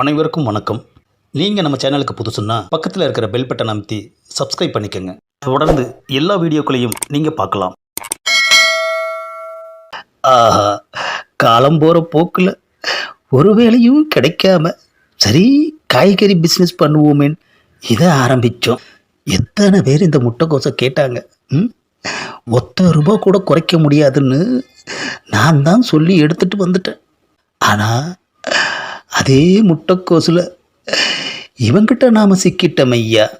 அனைவருக்கும் வணக்கம். நீங்கள் நம்ம சேனலுக்கு புதுசுன்னா பக்கத்தில் இருக்கிற பெல் பட்டன் அமைத்தி சப்ஸ்கிரைப் பண்ணிக்கோங்க. தொடர்ந்து எல்லா வீடியோக்களையும் நீங்கள் பார்க்கலாம். ஆஹா காலம் போகிற போக்கில் ஒரு வேலையும் கிடைக்காம சரி காய்கறி பிஸ்னஸ் பண்ணுவோமேன்னு இதை ஆரம்பித்தோம் எத்தனை பேர் இந்த முட்டைக்கோசை கேட்டாங்க? ம்? ஒத்த ரூபா கூட குறைக்க முடியாதுன்னு நான் தான் சொல்லி எடுத்துகிட்டு வந்துட்டேன். ஆனால் அதே முட்டைக்கோசில் இவங்கிட்ட நாம் சிக்கிட்டோம் ஐயா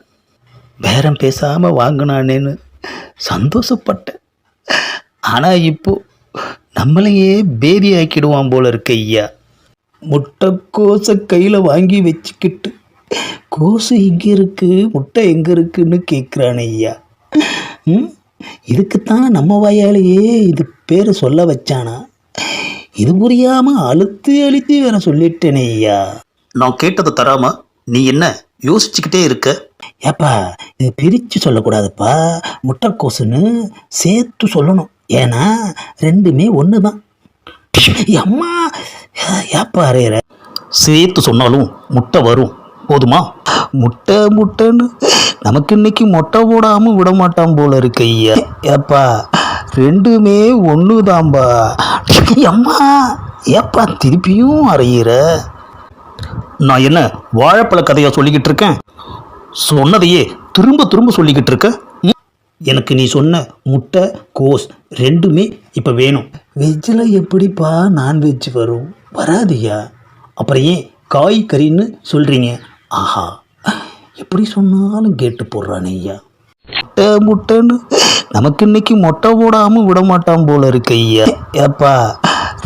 பேரம் பேசாமல் வாங்கினானேன்னு சந்தோஷப்பட்டேன். ஆனால் இப்போ நம்மளையே பேதி ஆக்கிடுவான் போல இருக்கு ஐயா. முட்டைக்கோசை கையில் வாங்கி வச்சுக்கிட்டு கோசு இங்கே இருக்குது முட்டை எங்கே இருக்குன்னு கேட்குறான் ஐயா. ம்? இதுக்குத்தான் நம்ம வாயாலேயே இது பேரை சொல்ல வச்சானா? இது புரியாமல் அழுத்து அழுத்து வேற சொல்லிட்டேனே ஐயா. நான் கேட்டதை தராம நீ என்ன யோசிச்சுக்கிட்டே இருக்க? ஏப்பா இது பிரித்து சொல்லக்கூடாதுப்பா. முட்டைக்கோசுன்னு சேர்த்து சொல்லணும். ஏன்னா ரெண்டுமே ஒன்று தான் அம்மா! ஏப்பா அறையிற? சேர்த்து சொன்னாலும் முட்டை வரும். போதுமா? முட்டை முட்டைன்னு நமக்கு இன்னைக்கு மொட்டை போடாமல் விட மாட்டான் போல இருக்கு ஐயா. ஏப்பா ரெண்டுமே ஒன்று தான்பா அம்மா ஏப்பா திருப்பியும் அறையிற? நான் என்ன வாழைப்பழ கதையா சொல்லிக்கிட்டு இருக்கேன்? சொன்னதையே திரும்ப திரும்ப சொல்லிக்கிட்டு இருக்க? எனக்கு நீ சொன்ன முட்டை கோஸ் ரெண்டுமே இப்போ வேணும். வெஜ்ஜில் எப்படிப்பா நான்வெஜ் வரும்? வராதுயா அப்புறம் ஏன் காய் கறின்னு சொல்கிறீங்க ஆஹா எப்படி சொன்னாலும் கேட்டு போடுறானே ஐயா. முட்டை முட்டைன்னு. நமக்கு இன்னைக்கு மொட்டை போடாமல் விட மாட்டான் போல இருக்கு ஐயா. ஏப்பா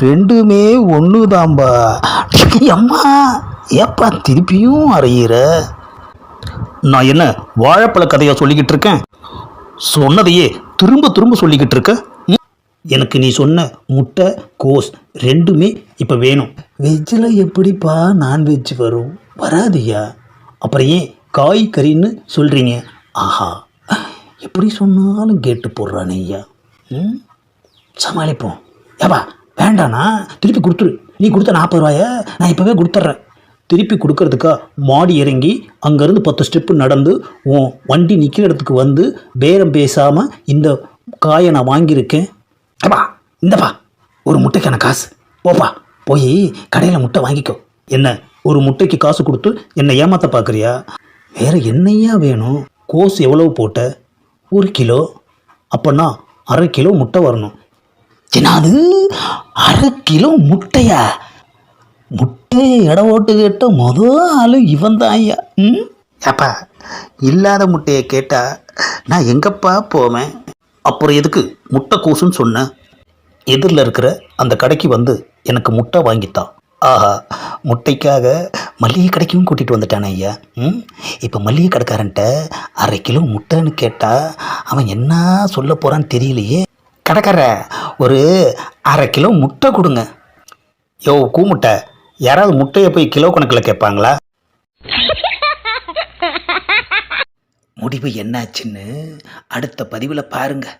ரெண்டுமே ஒன்று தான்பா அம்மா ஏப்பா திருப்பியும் அறையிற? நான் என்ன வாழைப்பழ கதையாக சொல்லிக்கிட்டு இருக்கேன்? சொன்னதையே திரும்ப திரும்ப சொல்லிக்கிட்டு இருக்க? எனக்கு நீ சொன்ன முட்டை கோஸ் ரெண்டுமே இப்போ வேணும். வெஜ்ஜில் எப்படிப்பா நான்வெஜ் வரும்? வராதுயா அப்புறம் ஏன் காய் கறின்னு சொல்கிறீங்க ஆஹா. எப்படி சொன்னாலும் கேட்டு போடுறானே ஐயா. ம்? சமாளிப்போம். ஏப்பா வேண்டாண்ணா திருப்பி கொடுத்துரு. நீ கொடுத்த நாற்பது ரூபாய நான் இப்போவே கொடுத்துட்றேன். திருப்பி கொடுக்கறதுக்கா மாடி இறங்கி அங்கேருந்து பத்து ஸ்டெப்பு நடந்து உன் வண்டி நிற்கிற இடத்துக்கு வந்து பேரம் பேசாமல் இந்த காயை நான் வாங்கியிருக்கேன். ஏப்பா இந்தப்பா ஒரு முட்டைக்கான காசு. போப்பா போய் கடையில் முட்டை வாங்கிக்கோ. என்ன ஒரு முட்டைக்கு காசு கொடுத்து என்னை ஏமாத்த பார்க்குறியா? வேறு என்னையா வேணும்? கோஸ் எவ்வளவு போட்ட? ஒரு கிலோ அப்போன்னா அரை கிலோ முட்டை வரணும். என்னது? அரை கிலோ முட்டையா? முட்டையை இட ஓட்டு கேட்ட மொத ஆளு இவன் தான் ஐயா. ம்? ஏப்பா இல்லாத முட்டையை கேட்டால் நான் எங்கப்பா போவேன்? அப்புறம் எதுக்கு முட்டை கூசுன்னு சொன்னேன் எதிரில் இருக்கிற அந்த கடைக்கு வந்து எனக்கு முட்டை வாங்கித்தான். ஆஹா முட்டைக்காக மல்லிகை கடைக்கும் கூட்டிகிட்டு வந்துட்டானே ஐயா. ம்? இப்போ மல்லிகை கடைக்காரன்ட்ட அரை கிலோ முட்டைன்னு கேட்டால் அவன் என்ன சொல்ல போகிறான்னு தெரியலையே. கடைக்கார ஒரு அரை கிலோ முட்டை கொடுங்க. யோ கூமுட்டை யாராவது முட்டையை போய் கிலோ கணக்கில் கேட்பாங்களா? முடிவு என்னாச்சுன்னு அடுத்த பதிவில் பாருங்கள்